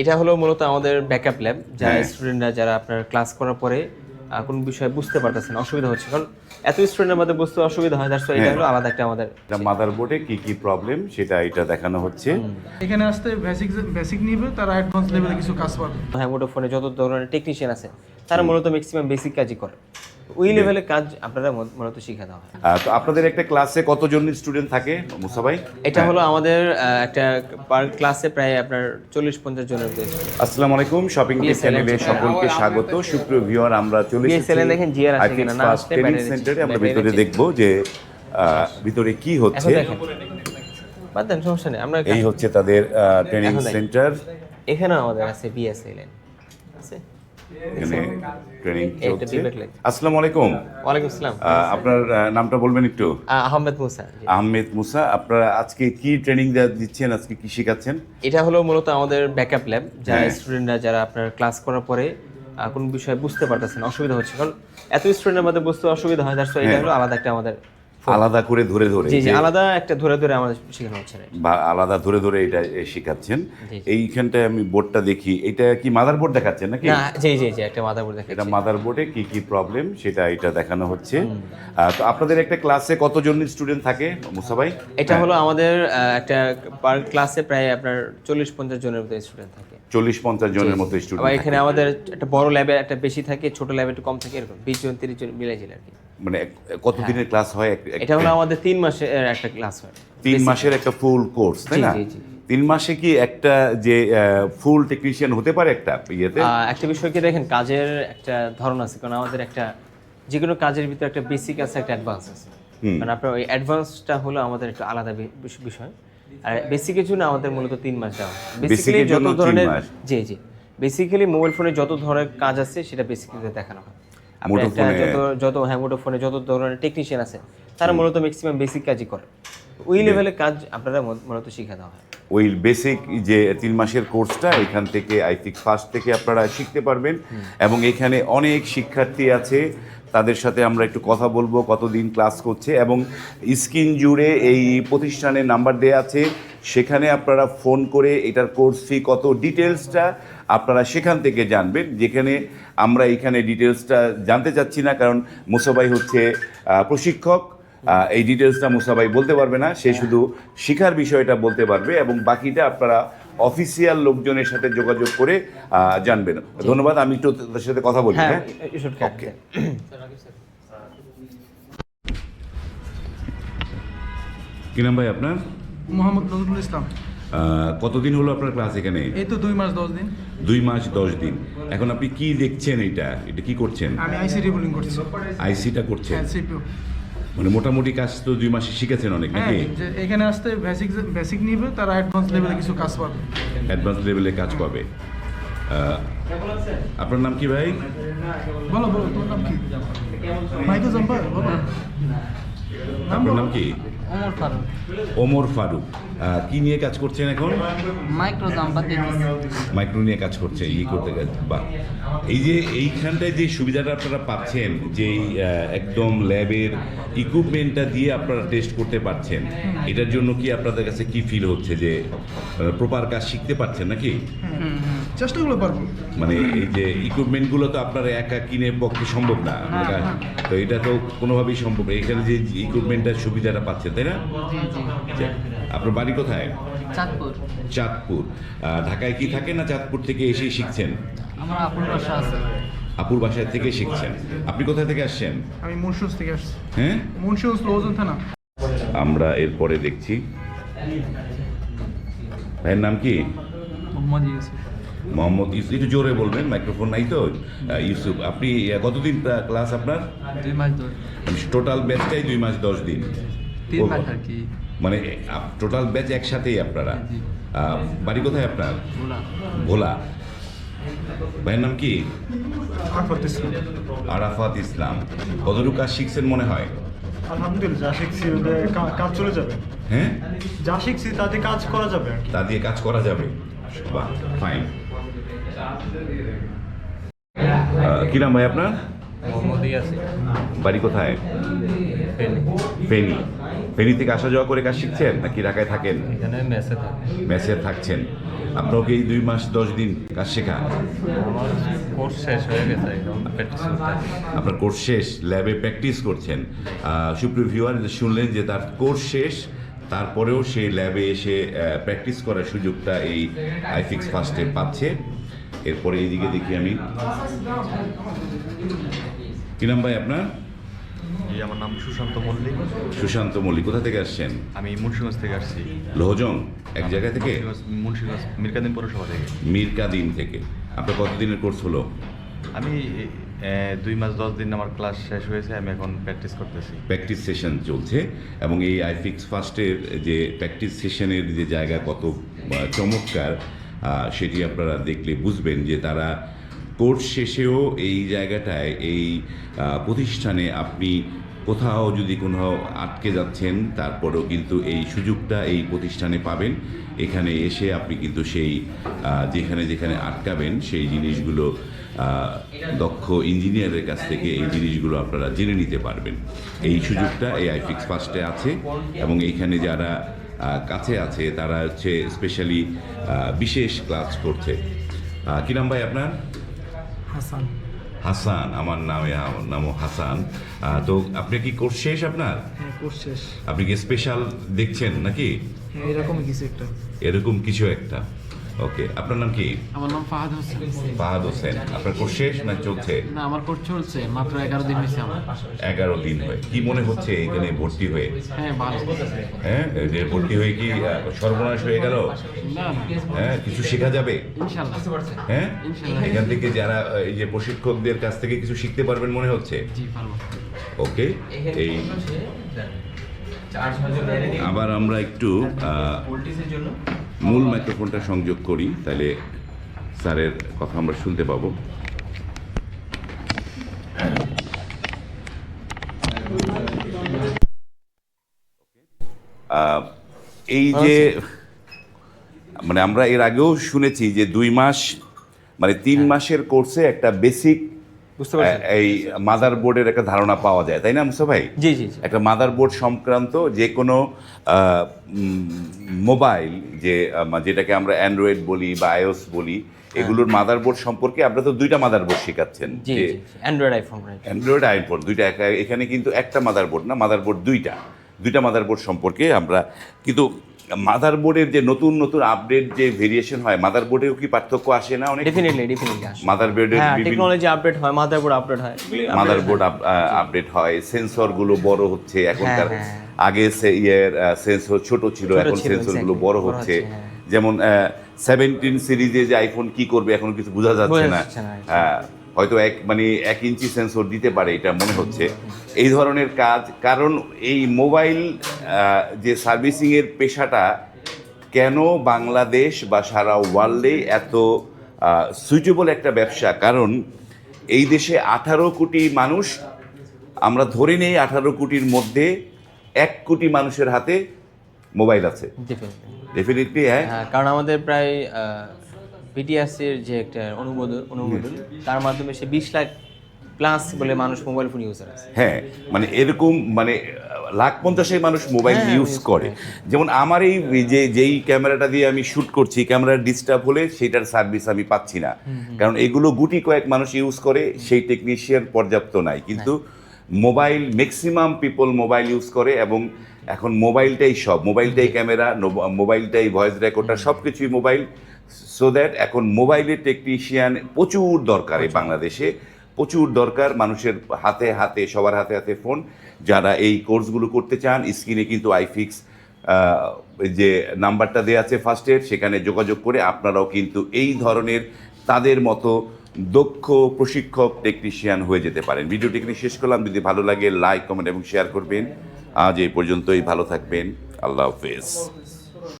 এটা হলো মূলত আমাদের ব্যাকআপ ল্যাব যারা হ্যাঁ। স্টুডেন্টরা যারা আপনার ক্লাস করার পরে কোনো বিষয় বুঝতে পারতেছেন অসুবিধা হচ্ছে। কারণ এত স্টুডেন্টের মধ্যে বুঝতে অসুবিধা হয় দ্যাটস এটা হ্যাঁ। হলো আলাদা একটা আমাদের এটা মাদারবোর্ডে কি কি প্রবলেম সেটা এটা দেখানো হচ্ছে। এখানে আসতে বেসিক বেসিক নিবে তারা অ্যাডভান্স লেভেলে কিছু কাজ পাবে। হ্যাঁ ফোনে যত ধরনের টেকনিশিয়ান আছে তারা মূলত ম্যাক্সিমাম বেসিক কাজই করে। ওই লেভেলের কাজ আপনারা মূলত শিখে দেওয়া হয় তো আপনাদের একটা ক্লাসে কতজন স্টুডেন্ট থাকে মুসা ভাই? এটা হলো আমাদের একটা পার ক্লাসে প্রায় আপনার চল্লিশ পঞ্চাশ জনের আসসালামু আলাইকুম শপিং চ্যানেলে সকলকে স্বাগত। সুপ্রিয় ভিউয়ার আমরা চলে BSLN দেখেন GR আছে কিনা, না ট্রেনিং সেন্টারে আমরা ভিতরে। দেখব যে আহ, ভিতরে কি হচ্ছে। বাদ দেন সমস্যা নেই। আমরা এই হচ্ছে তাদের ট্রেনিং সেন্টার এখানে আমাদের আছে বিএসএলএন আছে? এখানে ট্রেনিং চলছে। আসসালামু আলাইকুম ওয়ালাইকুম আসসালাম। আপনার নামটা বলবেন একটু? আহমেদ মুসা। আহমেদ মুসা আপনারা আজকে কি ট্রেনিং দিচ্ছেন? আজকে কি শেখাচ্ছেন? এটা হলো মূলত আমাদের ব্যাকআপ ল্যাব যারা হ্যাঁ। স্টুডেন্টরা যারা আপনার ক্লাস করার পরে কোনো বিষয় বুঝতে পারতেছেন অসুবিধা হচ্ছে। কারণ এত স্টুডেন্টের মধ্যে বুঝতে অসুবিধা হয় এটা হ্যাঁ। হলো আলাদা একটা আমাদের আলাদা করে ধরে ধরে আলাদা একটা ধরে ধরে আমাদের শেখানো হচ্ছে বা আলাদা ধরে ধরে এটা শেখাচ্ছেন। এইখানটায় আমি বোর্ডটা দেখি। এটা কি মাদার বোর্ড দেখাচ্ছেন নাকি? না জি জি জি একটা মাদারবোর্ড দেখে এটা মাদার বোর্ডে কি কি প্রবলেম সেটা এটা দেখানো হচ্ছে। তো আপনাদের একটা ক্লাসে কতজন স্টুডেন্ট থাকে মুসা ভাই? এটা হলো আমাদের একটা পার ক্লাসে প্রায় আপনার চল্লিশ পঞ্চাশ জনের মতো স্টুডেন্ট থাকে। চল্লিশ পঞ্চাশ জনের মতো স্টুডেন্ট এখানে আমাদের একটা বড় ল্যাবে একটা বেশি থাকে ছোট ল্যাবে একটু কম থাকে এরকম বিশ জন তিরিশ জন মিলাইছিল আর কি। মানে কতদিনের ক্লাস হয় এক- এটা হলো আমাদের তিন মাসের একটা ক্লাস হয়। তিন মাসের একটা ফুল কোর্স তাই না। তিন মাসে কি একটা যে ফুল টেকনিশিয়ান হতে পারে একটা ইয়েতে? একটা বিষয় কি দেখেন কাজের একটা ধরন আছে কারণ আমাদের একটা যে কোনো কাজের ভিতরে একটা বেসিক আছে একটা অ্যাডভান্স আছে। কারণ আপনার ওই অ্যাডভান্সটা হলো আমাদের একটা আলাদা বিষয়। আর বেসিকের জন্য আমাদের মূলত তিন মাস দেওয়া বেসিক্যালি যত ধরনের জি জি। বেসিক্যালি মোবাইল ফোনে যত ধরনের কাজ আছে সেটা বেসিক্যালি দেখানো হয়। যত হ্যাঁ মোটো ফোনে যত ধরনের টেকনিশিয়ান আছে তারা মূলত ম্যাক্সিমাম বেসিক কাজই করে। ওই লেভেলের কাজ আপনারা মূলত শিখে দেওয়া হয়। ওই বেসিক যে তিন মাসের কোর্সটা এখান থেকে আই থিঙ্ক ফার্স্ট থেকে আপনারা শিখতে পারবেন। এবং এখানে অনেক শিক্ষার্থী আছে তাদের সাথে আমরা একটু কথা বলব কতদিন ক্লাস করছে। এবং স্ক্রিন জুড়ে এই প্রতিষ্ঠানের নাম্বার দেওয়া আছে সেখানে আপনারা ফোন করে এটার কোর্স ফি কত ডিটেলসটা আপনারা সেখান থেকে জানবেন। যেখানে আমরা এখানে ডিটেলসটা জানতে চাচ্ছি না কারণ মুসাবাই হচ্ছে প্রশিক্ষক। এই ডিটেলসটা মুসাবাই বলতে পারবে না সে শুধু শিখার বিষয়টা বলতে পারবে এবং বাকিটা আপনারা অফিসিয়াল লোকজনের সাথে যোগাযোগ করে জানবেন। ধন্যবাদ আমি একটু তাদের সাথে কথা বলি হ্যাঁ হ্যাঁ? ওকে কি নাম ভাই আপনার? মোহাম্মদ নজরুল ইসলাম। কতদিন হলো আপনার ক্লাস এখানে? এই তো দুই মাস দশ দিন। দুই মাস দশ দিন। এখন আপনি কি দেখছেন এটা? এটা কি করছেন? আমি আইসি রিবোলিং করছি। আইসিটা করছেন? মানে মোটামুটি কাজ তো দুই মাসে শিখেছেন অনেক হ্যাঁ নাকি? এখানে আসতে বেসিক বেসিক নিবে তারা অ্যাডভান্স লেভেলে কিছু কাজ পাবে। অ্যাডভান্স লেভেলে কাজ পাবে। আপনার নাম কি ভাই? বলো বলো তোর নাম কি? মাইকেল জাম্পার বলো। আপনার নাম কি? ওমর ফারুক ওমর ফারুক কি নিয়ে কাজ করছেন এখন? মাইক্রো জাম্পার মাইক্রো নিয়ে কাজ করছে ই করতে গেছে বা। এই যে এইখানটায় যে সুবিধাটা আপনারা পাচ্ছেন যে একদম ল্যাবের ইকুইপমেন্টটা দিয়ে আপনারা টেস্ট করতে পারছেন এটার জন্য কি আপনাদের কাছে কি ফিল হচ্ছে যে প্রপার কাজ শিখতে পারছেন নাকি? চেষ্টাগুলো পারব। মানে এই যে ইকুইপমেন্টগুলো তো আপনার একা কিনে পক্ষে সম্ভব না তো এটা তো কোনোভাবেই সম্ভব না। এখানে যে ইকুইপমেন্টের সুবিধাটা পাচ্ছেন তাই না? জি জি। আচ্ছা, আপনার বাড়ি কোথায়? চাঁদপুর। চাঁদপুর। ঢাকায় কি থাকেন না চাঁদপুর থেকে এসেই শিখছেন? আমার আপুর বাসা আছে। আপুর বাসায় থেকে শিখছেন। আপনি কোথা থেকে আসছেন? আমি মুন্সিগঞ্জ থেকে আসছি। হ্যাঁ? মুন্সিগঞ্জ লোজন থানা। আমরা এরপরে দেখছি। ভাইয়ের নাম কি? মোহাম্মদ ইউসুফ। মোহাম্মদ ইউসুফ একটু জোরে বলবেন মাইক্রোফোন নাই তো? ইউসুফ আপনি কতদিন ক্লাস আপনার? দুই মাস টোটাল ব্যাচটাই দুই মাস দশ দিন। মানে টোটাল ব্যাচ একসাথেই আপনারা? বাড়ি কোথায় আপনার? ভোলা। ভাইয়ের নাম কি? ইসলাম। আরাফাত ইসলাম। কতটুকু কাজ শিখছেন মনে হয়? আলহামদুলিল্লাহ যা শিখছি কাজ চলে যাবে। হ্যাঁ? যা শিখছি তাতে কাজ করা যাবে আর কি। তা দিয়ে কাজ করা যাবে। বাহ ফাইন কি নাম ভাই আপনার? বাড়ি কোথায়? ফেনী। ফেনী। থেকে আসা যাওয়া করে কাজ শিখছেন নাকি ঢাকায় থাকেন? এখানে মেসে থাকে। থাকছেন। আপনাকে এই দুই মাস দশ দিন কাজ শেখা হয়ে। আপনার কোর্স শেষ ল্যাবে প্র্যাকটিস করছেন। সুপ্রিয় ভিউয়ার শুনলেন যে তার কোর্স শেষ তারপরেও সে ল্যাবে এসে প্র্যাকটিস করার সুযোগটা এই আইফিক্স ফার্স্টে পাচ্ছে। এরপরে এইদিকে দেখি আমি। কি নাম ভাই আপনার? জি আমার নাম সুশান্ত মল্লিক। সুশান্ত মল্লিক কোথা থেকে আসছেন? আমি মুন্সিগঞ্জ থেকে আসছি। লোহজং? এক জায়গা থেকে? মুন্সিগঞ্জ- মিরকাদিন পৌরসভা থেকে। মিরকাদিন থেকে। আপনার কতদিনের কোর্স হলো? আমি দুই মাস, দশ দিন আমার ক্লাস শেষ হয়েছে, আমি এখন প্র্যাকটিস করতেছি। প্র্যাকটিস সেশন চলছে এবং এই আইফিক্স ফার্স্টের যে প্র্যাকটিস সেশনের যে জায়গা কত চমৎকার সেটি আপনারা দেখলে বুঝবেন যে তারা কোর্স শেষেও এই জায়গাটায়, এই প্রতিষ্ঠানে আপনি কোথাও যদি কোথাও আটকে যাচ্ছেন, তারপরেও কিন্তু এই সুযোগটা এই প্রতিষ্ঠানে পাবেন। এখানে এসে আপনি কিন্তু সেই যেখানে যেখানে আটকাবেন, সেই জিনিসগুলো দক্ষ ইঞ্জিনিয়ারের কাছ থেকে এই জিনিসগুলো আপনারা জেনে নিতে পারবেন। এই সুযোগটা এই আইফিক্স ফার্স্টে আছে এবং এইখানে যারা কাছে আছে, তারা হচ্ছে স্পেশালি বিশেষ ক্লাস করছে। কি নাম ভাই আপনার? হাসান। হাসান আমার নামে আমার নামও হাসান। তো আপনি কি কোর্স শেষ আপনার? হ্যাঁ কোর্স শেষ। আপনি কি স্পেশাল দেখছেন নাকি? এরকম কিছু একটা। এরকম কিছু একটা। ওকে আপনার নাম কি? আমার নাম ফাহাদ হোসেন। ফাহাদ হোসেন। আপনার কোর্স শেষ না চলছে? না আমার কোর্স চলছে মাত্র এগারো দিন হয়েছে আমার। এগারো দিন হয়। কি মনে হচ্ছে এখানে ভর্তি হয়ে? হ্যাঁ ভালো। হ্যাঁ যে ভর্তি হয়ে কি সর্বনাশ হয়ে গেল? হ্যাঁ কিছু শেখা যাবে? ইনশাল্লাহ। হ্যাঁ? ইনশাল্লাহ। এখান থেকে যারা এই যে প্রশিক্ষকদের কাছ থেকে কিছু শিখতে পারবেন মনে হচ্ছে? জি পারব। ওকে এই আবার আমরা একটু আহ, জন্য। মূল মাইক্রোফোনটা সংযোগ করি তাহলে স্যারের কথা আমরা শুনতে পাবো। এই যে মানে আমরা এর আগেও শুনেছি যে দুই মাস মানে তিন মাসের কোর্সে একটা বেসিক এই মাদার বোর্ডের একটা ধারণা পাওয়া যায় তাই না মুসা ভাই? জি জি একটা মাদার বোর্ড সংক্রান্ত যে কোনো মোবাইল যে যেটাকে আমরা অ্যান্ড্রয়েড বলি বা আইওস বলি এগুলোর মাদার বোর্ড সম্পর্কে আপনারা তো দুইটা মাদারবোর্ড শেখাচ্ছেন জি যে অ্যান্ড্রয়েড আইফোন অ্যান্ড্রয়েড আইফোন দুইটা এখানে কিন্তু একটা মাদারবোর্ড না মাদার বোর্ড দুইটা দুইটা মাদার বোর্ড সম্পর্কে আমরা কিন্তু মাদারবোর্ডের যে নতুন নতুন আপডেট যে ভেরিয়েশন হয় মাদারবোর্ডেও কি পার্থক্য আসে না অনেক? ডেফিনেটলি ডেফিনেটলি আসে। মাদারবোর্ডের হ্যাঁ টেকনোলজি আপডেট হয় মাদারবোর্ড আপডেট হয়। মাদারবোর্ড আপডেট হয় সেন্সরগুলো বড় হচ্ছে এখনকার হ্যাঁ, হ্যাঁ। আগে সে- ইয়ের সেন্সর ছোট ছিল এখন সেন্সরগুলো বড় হচ্ছে। হ্যাঁ। যেমন সেভেন্টিন সিরিজে যে আইফোন কি করবে এখন কিছু বোঝা যাচ্ছে না। যাচ্ছে না, হ্যাঁ, হয়তো এক মানে এক ইঞ্চি সেন্সর দিতে পারে এটা মনে হচ্ছে। এই ধরনের কাজ কারণ এই মোবাইল যে সার্ভিসিংয়ের পেশাটা কেন বাংলাদেশ বা সারা ওয়ার্ল্ডে এত সুইটেবল একটা ব্যবসা? কারণ এই দেশে আঠারো কোটি মানুষ আমরা ধরে নেই আঠারো কোটির মধ্যে এক কোটি মানুষের হাতে মোবাইল আছে। ডেফিনেটলি হ্যাঁ। হ্যাঁ কারণ আমাদের প্রায় বিটিএস যে একটা অনুমোদন অনুমোদন তার মাধ্যমে সে বিশ লাখ প্লাস বলে মানুষ মোবাইল ফোন ইউজার আছে। হ্যাঁ মানে এরকম মানে লাখ পঞ্চাশের মানুষ মোবাইল হ্যাঁ, ইউজ করে। যেমন আমার এই যে যেই ক্যামেরাটা দিয়ে আমি শ্যুট করছি ক্যামেরার ডিস্টার্ব হলে সেটার সার্ভিস আমি পাচ্ছি না। কারণ এগুলো গুটি কয়েক মানুষ ইউজ করে সেই টেকনিশিয়ান পর্যাপ্ত নাই। কিন্তু mobile maximum people mobile use করে এবং এখন মোবাইলটাই সব। মোবাইলটাই ক্যামেরা মোবাইলটাই ভয়েস রেকর্ডার সব কিছুই মোবাইল সো দ্যাট এখন মোবাইলের টেকনিশিয়ান প্রচুর দরকার এই বাংলাদেশে। প্রচুর দরকার মানুষের হাতে হাতে সবার হাতে হাতে ফোন যারা এই কোর্সগুলো করতে চান স্ক্রিনে কিন্তু আইফিক্স যে নাম্বারটা দেওয়া আছে ফার্স্টের সেখানে যোগাযোগ করে আপনারাও কিন্তু এই ধরনের তাদের মতো দক্ষ প্রশিক্ষক টেকনিশিয়ান হয়ে যেতে পারেন। ভিডিওটি এখানে শেষ করলাম। যদি ভালো লাগে লাইক কমেন্ট এবং শেয়ার করবেন। আজ এই পর্যন্তই। ভালো থাকবেন। আল্লাহ হাফেজ।